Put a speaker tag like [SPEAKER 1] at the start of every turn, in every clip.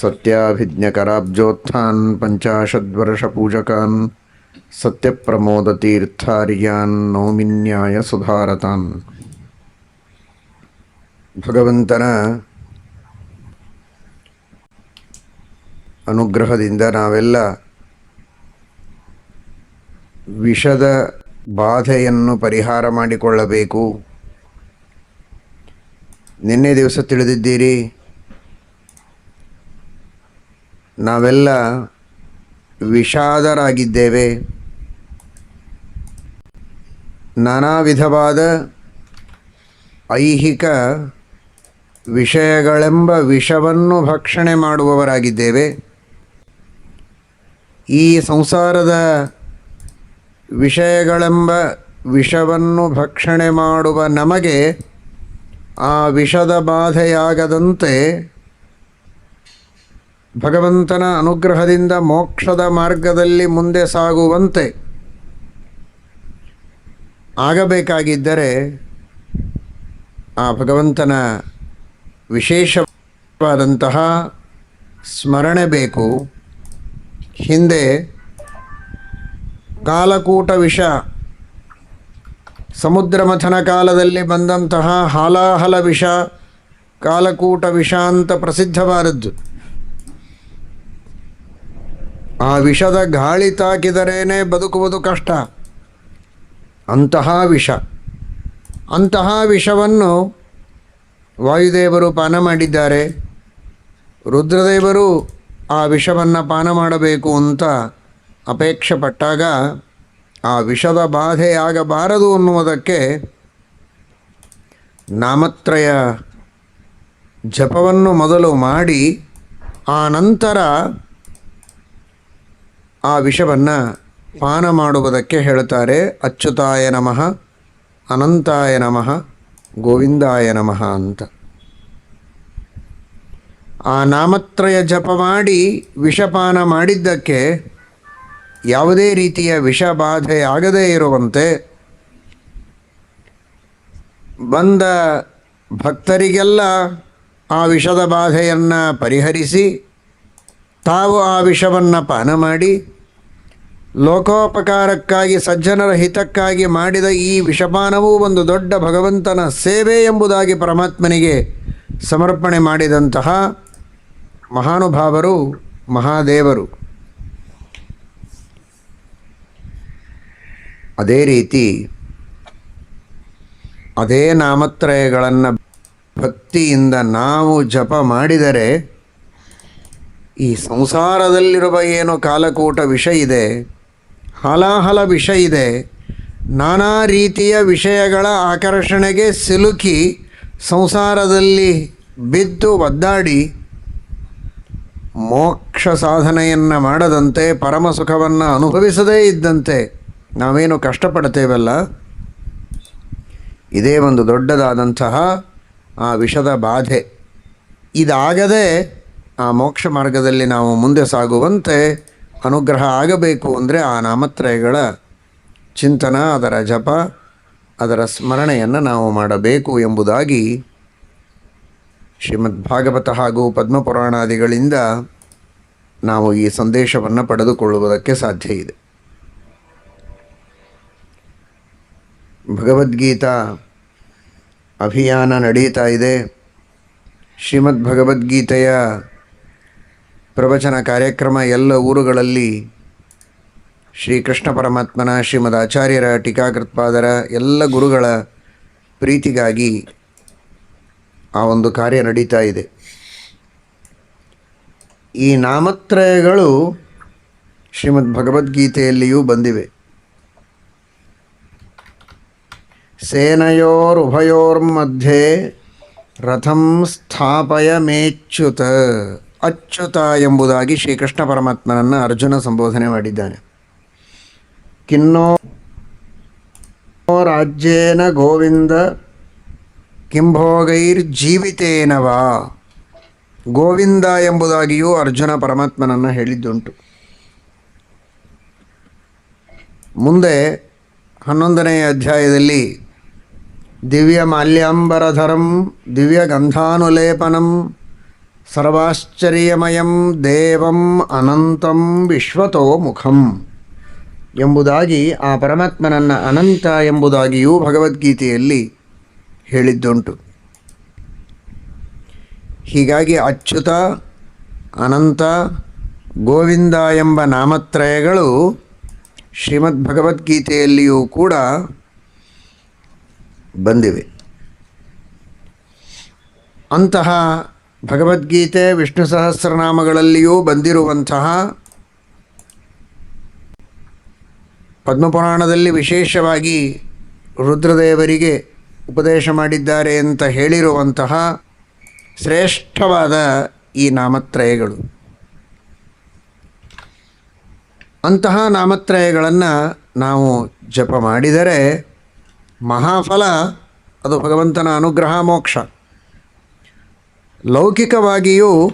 [SPEAKER 1] ಸತ್ಯಾಭಿಜ್ಞಕರಾಬ್ಜೋತ್ಥಾನ್, ಪಂಚಾಶದ್ವರ್ಷಪೂಜಕಾನ್, ಸತ್ಯಪ್ರಮೋದತೀರ್ಥಾರ್ಯಾನ್, ನೌಮಿನ್ಯಾಯ ಸುಧಾರತಾನ್. ಭಗವಂತನ ಅನುಗ್ರಹದಿಂದ ನಾವೆಲ್ಲ ವಿಷದ ಬಾಧೆಯನ್ನು ಪರಿಹಾರ ಮಾಡಿಕೊಳ್ಳಬೇಕು. ನಿನ್ನೆ ದಿವಸ ತಿಳಿದಿದ್ದೀರಿ ನಾವೆಲ್ಲ ವಿಷಾದರಾಗಿದ್ದೇವೆ. ನಾನಾ ವಿಧವಾದ ಐಹಿಕ ವಿಷಯಗಳೆಂಬ ವಿಷವನ್ನು ಭಕ್ಷಣೆ ಮಾಡುವವರಾಗಿದ್ದೇವೆ. ಈ ಸಂಸಾರದ ವಿಷಯಗಳೆಂಬ ವಿಷವನ್ನು ಭಕ್ಷಣೆ ಮಾಡುವ ನಮಗೆ ಆ ವಿಷದ ಬಾಧೆಯಾಗದಂತೆ ಭಗವಂತನ ಅನುಗ್ರಹದಿಂದ ಮೋಕ್ಷದ ಮಾರ್ಗದಲ್ಲಿ ಮುಂದೆ ಸಾಗುವಂತೆ ಆಗಬೇಕಾಗಿದ್ದರೆ ಆ ಭಗವಂತನ ವಿಶೇಷವಾದಂತಹ ಸ್ಮರಣೆ ಬೇಕು. ಹಿಂದೆ ಕಾಲಕೂಟ ವಿಷ ಸಮುದ್ರ ಮಥನ ಕಾಲದಲ್ಲಿ ಬಂದಂತಹ ಹಾಲಾಹಲ ವಿಷ ಕಾಲಕೂಟ ವಿಷ ಅಂತ ಪ್ರಸಿದ್ಧವಾದದ್ದು. ಆ ವಿಷದ ಗಾಳಿ ತಾಕಿದರೇನೆ ಬದುಕುವುದು ಕಷ್ಟ. ಅಂತಹ ವಿಷ. ಅಂತಹ ವಿಷವನ್ನು ವಾಯುದೇವರು ಪಾನ ಮಾಡಿದ್ದಾರೆ. ರುದ್ರದೇವರು ಆ ವಿಷವನ್ನು ಪಾನ ಮಾಡಬೇಕು ಅಂತ ಅಪೇಕ್ಷೆ ಪಟ್ಟಾಗ ಆ ವಿಷದ ಬಾಧೆಯಾಗಬಾರದು ಅನ್ನುವುದಕ್ಕೆ ನಾಮತ್ರಯ ಜಪವನ್ನು ಮೊದಲು ಮಾಡಿ, ಆ ನಂತರ ಆ ವಿಷವನ್ನು ಪಾನ ಮಾಡುವುದಕ್ಕೆ ಹೇಳ್ತಾರೆ ಅಚ್ಯುತಾಯ ನಮಃ, ಅನಂತಾಯ ನಮಃ, ಗೋವಿಂದಾಯ ನಮಃ ಅಂತ. ಆ ನಾಮತ್ರಯ ಜಪ ಮಾಡಿ ವಿಷಪಾನ ಮಾಡಿದ್ದಕ್ಕೆ ಯಾವುದೇ ರೀತಿಯ ವಿಷಬಾಧೆ ಆಗದೇ ಇರುವಂತೆ ಬಂದ ಭಕ್ತರಿಗೆಲ್ಲ ಆ ವಿಷದ ಬಾಧೆಯನ್ನು ಪರಿಹರಿಸಿ ತಾವು ಆ ವಿಷವನ್ನು ಪಾನ ಮಾಡಿ ಲೋಕೋಪಕಾರಕ್ಕಾಗಿ, ಸಜ್ಜನರ ಹಿತಕ್ಕಾಗಿ ಮಾಡಿದ ಈ ವಿಷಪಾನವೂ ಒಂದು ದೊಡ್ಡ ಭಗವಂತನ ಸೇವೆ ಎಂಬುದಾಗಿ ಪರಮಾತ್ಮನಿಗೆ ಸಮರ್ಪಣೆ ಮಾಡಿದಂತಹ ಮಹಾನುಭಾವರು, ಮಹಾದೇವರು. ಅದೇ ರೀತಿ ಅದೇ ನಾಮತ್ರಯಗಳನ್ನು ಭಕ್ತಿಯಿಂದ ನಾವು ಜಪ ಮಾಡಿದರೆ ಈ ಸಂಸಾರದಲ್ಲಿರುವ ಏನು ಕಾಲಕೂಟ ವಿಷ ಇದೆ ಹಲಾಹಲ ವಿಷ ಇದೆ. ನಾನಾ ರೀತಿಯ ವಿಷಯಗಳ ಆಕರ್ಷಣೆಗೆ ಸಿಲುಕಿ ಸಂಸಾರದಲ್ಲಿ ಬಿದ್ದು ಒದ್ದಾಡಿ ಮೋಕ್ಷ ಸಾಧನೆಯನ್ನು ಮಾಡದಂತೆ ಪರಮ ಸುಖವನ್ನು ಅನುಭವಿಸದೇ ಇದ್ದಂತೆ ನಾವೇನು ಕಷ್ಟಪಡ್ತೇವಲ್ಲ? ಇದೇ ಒಂದು ದೊಡ್ಡದಾದಂತಹ ಆ ವಿಷದ ಬಾಧೆ. ಇದಾಗದೆ ಆ ಮೋಕ್ಷ ಮಾರ್ಗದಲ್ಲಿ ನಾವು ಮುಂದೆ ಸಾಗುವಂತೆ ಅನುಗ್ರಹ ಆಗಬೇಕು ಅಂದರೆ ಆ ನಾಮತ್ರಯಗಳ ಚಿಂತನ, ಅದರ ಜಪ, ಅದರ ಸ್ಮರಣೆಯನ್ನು ನಾವು ಮಾಡಬೇಕು ಎಂಬುದಾಗಿ ಶ್ರೀಮದ್ ಭಾಗವತ ಹಾಗೂ ಪದ್ಮಪುರಾಣಾದಿಗಳಿಂದ ನಾವು ಈ ಸಂದೇಶವನ್ನು ಪಡೆದುಕೊಳ್ಳುವುದಕ್ಕೆ ಸಾಧ್ಯ ಇದೆ. ಭಗವದ್ಗೀತಾ ಅಭಿಯಾನ ನಡೀತಾ ಇದೆ. ಶ್ರೀಮದ್ ಭಗವದ್ಗೀತೆಯ ಪ್ರವಚನ ಕಾರ್ಯಕ್ರಮ ಎಲ್ಲ ಊರುಗಳಲ್ಲಿ ಶ್ರೀಕೃಷ್ಣ ಪರಮಾತ್ಮನ, ಶ್ರೀಮದ್ ಆಚಾರ್ಯರ, ಟೀಕಾಕೃತ್ಪಾದರ ಎಲ್ಲ ಗುರುಗಳ ಪ್ರೀತಿಗಾಗಿ ಆ ಒಂದು ಕಾರ್ಯ ನಡೀತಾ ಇದೆ. ಈ ನಾಮತ್ರಯಗಳು ಶ್ರೀಮದ್ ಭಗವದ್ಗೀತೆಯಲ್ಲಿಯೂ ಬಂದಿವೆ. ಸೇನೆಯೋರುಭಯೋರ್ಮಧ್ಯೆ ರಥಂ ಸ್ಥಾಪಯ ಮೇಚ್ಯುತ ಅಚ್ಯುತ ಎಂಬುದಾಗಿ ಶ್ರೀಕೃಷ್ಣ ಪರಮಾತ್ಮನನ್ನು ಅರ್ಜುನ ಸಂಬೋಧನೆ ಮಾಡಿದ್ದಾನೆ. ಕಿನ್ನೋ ರಾಜ್ಯೇನ ಗೋವಿಂದ ಕಿಂಭೋಗೈರ್ ಕಿಂಭೋಗೈರ್ಜೀವಿತೇನವಾ ಗೋವಿಂದ ಎಂಬುದಾಗಿಯೂ ಅರ್ಜುನ ಪರಮಾತ್ಮನನ್ನು ಹೇಳಿದ್ದುಂಟು. ಮುಂದೆ ಹನ್ನೊಂದನೆಯ ಅಧ್ಯಾಯದಲ್ಲಿ ದಿವ್ಯ ಮಾಲ್ಯಾಂಬರಧರಂ ದಿವ್ಯ ಗಂಧಾನುಲೇಪನಂ ಸರ್ವಾಶ್ಚರ್ಯಮಯಂ ದೇವಂ ಅನಂತಂ ವಿಶ್ವತೋ ಮುಖಂ ಎಂಬುದಾಗಿ ಆ ಪರಮಾತ್ಮನನ್ನು ಅನಂತ ಎಂಬುದಾಗಿಯೂ ಭಗವದ್ಗೀತೆಯಲ್ಲಿ ಹೇಳಿದ್ದುಂಟು. ಹೀಗಾಗಿ ಅಚ್ಯುತ, ಅನಂತ, ಗೋವಿಂದ ಎಂಬ ನಾಮತ್ರಯಗಳು ಶ್ರೀಮದ್ ಭಗವದ್ಗೀತೆಯಲ್ಲಿಯೂ ಕೂಡ ಬಂದಿವೆ. ಅಂತಹ ಭಗವದ್ಗೀತೆ ವಿಷ್ಣು ಸಹಸ್ರನಾಮಗಳಲ್ಲಿಯೂ ಬಂದಿರುವಂತಹ ಪದ್ಮಪುರಾಣದಲ್ಲಿ ವಿಶೇಷವಾಗಿ ರುದ್ರದೇವರಿಗೆ ಉಪದೇಶ ಮಾಡಿದ್ದಾರೆ ಅಂತ ಹೇಳಿರುವಂತಹ ಶ್ರೇಷ್ಠವಾದ ಈ ನಾಮತ್ರಯಗಳು. ಅಂತಹ ನಾಮತ್ರಯಗಳನ್ನು ನಾವು ಜಪ ಮಾಡಿದರೆ ಮಹಾಫಲ, ಅದು ಭಗವಂತನ ಅನುಗ್ರಹ ಮೋಕ್ಷ. ಲೌಕಿಕವಾಗಿಯೂ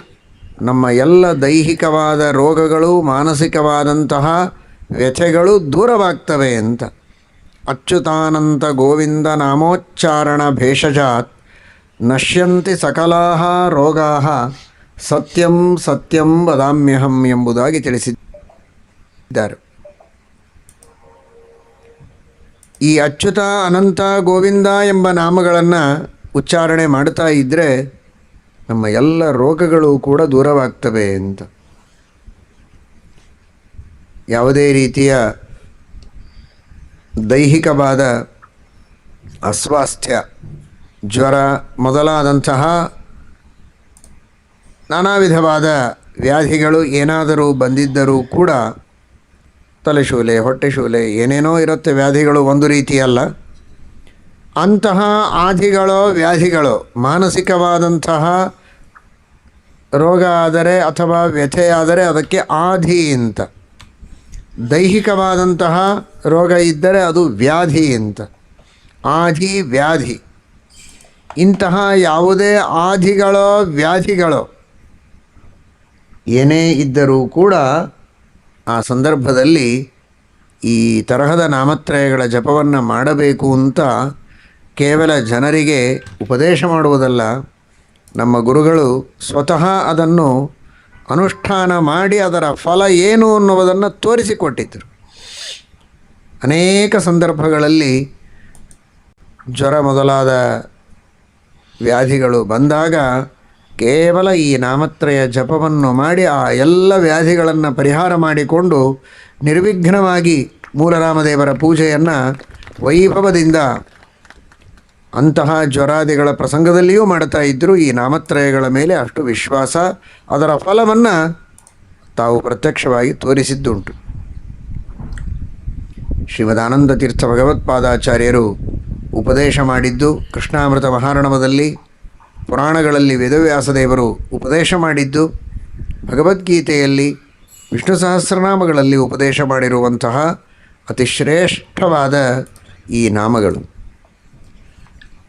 [SPEAKER 1] ನಮ್ಮ ಎಲ್ಲ ದೈಹಿಕವಾದ ರೋಗಗಳು, ಮಾನಸಿಕವಾದಂತಹ ವ್ಯಥೆಗಳು ದೂರವಾಗ್ತವೆ ಅಂತ. ಅಚ್ಯುತಾನಂತ ಗೋವಿಂದ ನಾಮೋಚ್ಚಾರಣ ಭೇಷಜಾತ್ ನಶ್ಯಂತಿ ಸಕಲಾ ರೋಗಾ ಸತ್ಯಂ ಸತ್ಯಂ ವದಾಮ್ಯಹಂ ಎಂಬುದಾಗಿ ತಿಳಿಸಿದ್ದಾರೆ. ಈ ಅಚ್ಯುತ ಅನಂತ ಗೋವಿಂದ ಎಂಬ ನಾಮಗಳನ್ನು ಉಚ್ಚಾರಣೆ ಮಾಡ್ತಾ ಇದ್ದರೆ ನಮ್ಮ ಎಲ್ಲ ರೋಗಗಳು ಕೂಡ ದೂರವಾಗ್ತವೆ ಅಂತ. ಯಾವುದೇ ರೀತಿಯ ದೈಹಿಕವಾದ ಅಸ್ವಾಸ್ಥ್ಯ, ಜ್ವರ ಮೊದಲಾದಂತಹ ನಾನಾ ವಿಧವಾದ ವ್ಯಾಧಿಗಳು ಏನಾದರೂ ಬಂದಿದ್ದರೂ ಕೂಡ ತಲೆಶೂಲೆ ಹೊಟ್ಟೆಶೂಲೆ ಏನೇನೋ ಇರುತ್ತೆ ವ್ಯಾಧಿಗಳು ಒಂದು ರೀತಿಯಲ್ಲ, ಅಂತಹ ಆದಿಗಳೋ ವ್ಯಾಧಿಗಳೋ ಮಾನಸಿಕವಾದಂತಹ ರೋಗ ಆದರೆ ಅಥವಾ ಆದರೆ ಅದಕ್ಕೆ ಆಧಿ ಅಂತ. ದೈಹಿಕವಾದಂತಹ ರೋಗ ಇದ್ದರೆ ಅದು ವ್ಯಾಧಿ ಅಂತ. ಆಧಿ, ವ್ಯಾಧಿ. ಇಂತಹ ಯಾವುದೇ ಆಧಿಗಳೋ ವ್ಯಾಧಿಗಳೋ ಏನೇ ಇದ್ದರೂ ಕೂಡ ಆ ಸಂದರ್ಭದಲ್ಲಿ ಈ ತರಹದ ನಾಮತ್ರಯಗಳ ಜಪವನ್ನು ಮಾಡಬೇಕು ಅಂತ ಕೇವಲ ಜನರಿಗೆ ಉಪದೇಶ ಮಾಡುವುದಲ್ಲ ನಮ್ಮ ಗುರುಗಳು ಸ್ವತಃ ಅದನ್ನು ಅನುಷ್ಠಾನ ಮಾಡಿ ಅದರ ಫಲ ಏನು ಅನ್ನುವುದನ್ನು ತೋರಿಸಿಕೊಟ್ಟಿದ್ದರು. ಅನೇಕ ಸಂದರ್ಭಗಳಲ್ಲಿ ಜ್ವರ ಮೊದಲಾದ ವ್ಯಾಧಿಗಳು ಬಂದಾಗ ಕೇವಲ ಈ ನಾಮತ್ರಯ ಜಪವನ್ನು ಮಾಡಿ ಆ ಎಲ್ಲ ವ್ಯಾಧಿಗಳನ್ನು ಪರಿಹಾರ ಮಾಡಿಕೊಂಡು ನಿರ್ವಿಘ್ನವಾಗಿ ಮೂಲರಾಮದೇವರ ಪೂಜೆಯನ್ನು ವೈಭವದಿಂದ ಅಂತಹ ಜ್ವರಾದಿಗಳ ಪ್ರಸಂಗದಲ್ಲಿಯೂ ಮಾಡ್ತಾ ಇದ್ದರು ಈ ನಾಮತ್ರಯಗಳ ಮೇಲೆ ಅಷ್ಟು ವಿಶ್ವಾಸ ಅದರ ಫಲವನ್ನು ತಾವು ಪ್ರತ್ಯಕ್ಷವಾಗಿ ತೋರಿಸಿದ್ದುಂಟು. ಶ್ರೀಮದಾನಂದ ತೀರ್ಥ ಭಗವತ್ಪಾದಾಚಾರ್ಯರು ಉಪದೇಶ ಮಾಡಿದ್ದು ಕೃಷ್ಣಾಮೃತ ಮಹಾರಣವದಲ್ಲಿ ಪುರಾಣಗಳಲ್ಲಿ ವೇದವ್ಯಾಸದೇವರು ಉಪದೇಶ ಮಾಡಿದ್ದು, ಭಗವದ್ಗೀತೆಯಲ್ಲಿ ವಿಷ್ಣು ಸಹಸ್ರನಾಮಗಳಲ್ಲಿ ಉಪದೇಶ ಮಾಡಿರುವಂತಹ ಅತಿಶ್ರೇಷ್ಠವಾದ ಈ ನಾಮಗಳು.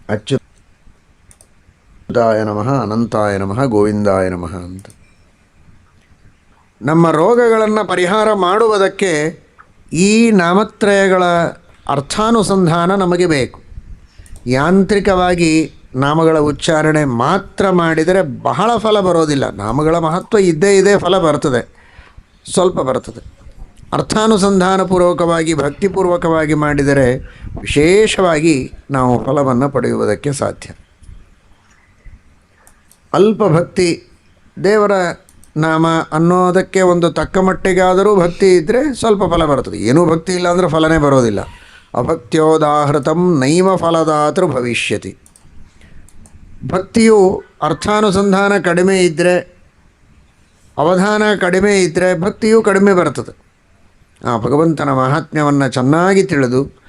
[SPEAKER 1] ಅಚ್ಯುತಾಯ ನಮಃ, ಅನಂತಾಯ ನಮಃ, ಗೋವಿಂದಾಯ ನಮಃ ಅಂತ. ನಮ್ಮ ರೋಗಗಳನ್ನು ಪರಿಹಾರ ಮಾಡುವುದಕ್ಕೆ ಈ ನಾಮತ್ರಯಗಳ ಅರ್ಥಾನುಸಂಧಾನ ನಮಗೆ ಬೇಕು. ಯಾಂತ್ರಿಕವಾಗಿ ನಾಮಗಳ ಉಚ್ಚಾರಣೆ ಮಾತ್ರ ಮಾಡಿದರೆ ಬಹಳ ಫಲ ಬರೋದಿಲ್ಲ. ನಾಮಗಳ ಮಹತ್ವ ಇದ್ದೇ ಇದೇ ಫಲ ಬರ್ತದೆ. ಸ್ವಲ್ಪ ಬರ್ತದೆ. ಅರ್ಥಾನುಸಂಧಾನಪೂರ್ವಕವಾಗಿ, ಭಕ್ತಿಪೂರ್ವಕವಾಗಿ ಮಾಡಿದರೆ ವಿಶೇಷವಾಗಿ ನಾವು ಫಲವನ್ನು ಪಡೆಯುವುದಕ್ಕೆ ಸಾಧ್ಯ. ಅಲ್ಪ ಭಕ್ತಿ ದೇವರ ನಾಮ ಅನ್ನೋದಕ್ಕೆ ಒಂದು ತಕ್ಕ ಮಟ್ಟಿಗಾದರೂ ಭಕ್ತಿ ಇದ್ದರೆ ಸ್ವಲ್ಪ ಫಲ ಬರ್ತದೆ ಏನೂ ಭಕ್ತಿ ಇಲ್ಲ ಅಂದರೆ ಫಲನೇ ಬರೋದಿಲ್ಲ. ಅಭಕ್ತ್ಯೋದಾಹೃತಂ ನೈವ ಫಲದಾತೃ ಭವಿಷ್ಯತಿ. ಭಕ್ತಿಯು ಅರ್ಥಾನುಸಂಧಾನ ಕಡಿಮೆ ಇದ್ದರೆ ಅವಧಾನ ಕಡಿಮೆ ಇದ್ದರೆ ಭಕ್ತಿಯು ಕಡಿಮೆ ಬರ್ತದೆ. ಆ ಭಗವಂತನ ಮಹಾತ್ಮ್ಯವನ್ನು ಚೆನ್ನಾಗಿ ತಿಳಿದು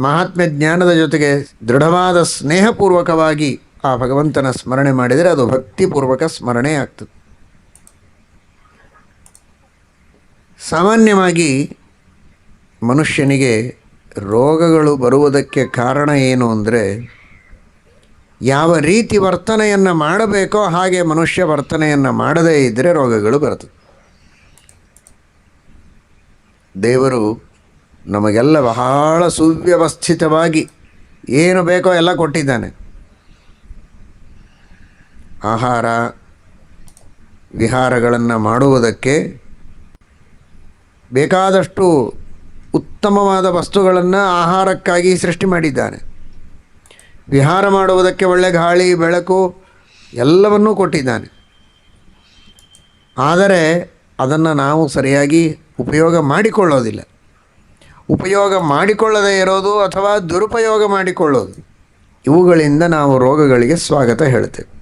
[SPEAKER 1] ಮಹಾತ್ಮ್ಯ ಜ್ಞಾನದ ಜೊತೆಗೆ ದೃಢವಾದ ಸ್ನೇಹಪೂರ್ವಕವಾಗಿ ಆ ಭಗವಂತನ ಸ್ಮರಣೆ ಮಾಡಿದರೆ ಅದು ಭಕ್ತಿಪೂರ್ವಕ ಸ್ಮರಣೆ ಆಗ್ತದೆ. ಸಾಮಾನ್ಯವಾಗಿ ಮನುಷ್ಯನಿಗೆ ರೋಗಗಳು ಬರುವುದಕ್ಕೆ ಕಾರಣ ಏನು ಅಂದರೆ ಯಾವ ರೀತಿ ವರ್ತನೆಯನ್ನು ಮಾಡಬೇಕೋ ಹಾಗೆ ಮನುಷ್ಯ ವರ್ತನೆಯನ್ನು ಮಾಡದೇ ಇದ್ದರೆ ರೋಗಗಳು ಬರ್ತದೆ. ದೇವರು ನಮಗೆಲ್ಲ ಬಹಳ ಸುವ್ಯವಸ್ಥಿತವಾಗಿ ಏನು ಬೇಕೋ ಎಲ್ಲ ಕೊಟ್ಟಿದ್ದಾನೆ. ಆಹಾರ, ವಿಹಾರಗಳನ್ನು ಮಾಡುವುದಕ್ಕೆ ಬೇಕಾದಷ್ಟು ಉತ್ತಮವಾದ ವಸ್ತುಗಳನ್ನು ಆಹಾರಕ್ಕಾಗಿ ಸೃಷ್ಟಿ ಮಾಡಿದ್ದಾನೆ. ವಿಹಾರ ಮಾಡುವುದಕ್ಕೆ ಒಳ್ಳೆ ಗಾಳಿ, ಬೆಳಕು ಎಲ್ಲವನ್ನೂ ಕೊಟ್ಟಿದ್ದಾನೆ. ಆದರೆ ಅದನ್ನು ನಾವು ಸರಿಯಾಗಿ ಉಪಯೋಗ ಮಾಡಿಕೊಳ್ಳೋದಿಲ್ಲ. ಉಪಯೋಗ ಮಾಡಿಕೊಳ್ಳದೇ ಇರೋದು ಅಥವಾ ದುರುಪಯೋಗ ಮಾಡಿಕೊಳ್ಳೋದು. ಇವುಗಳಿಂದ ನಾವು ರೋಗಗಳಿಗೆ ಸ್ವಾಗತ ಹೇಳ್ತೇವೆ.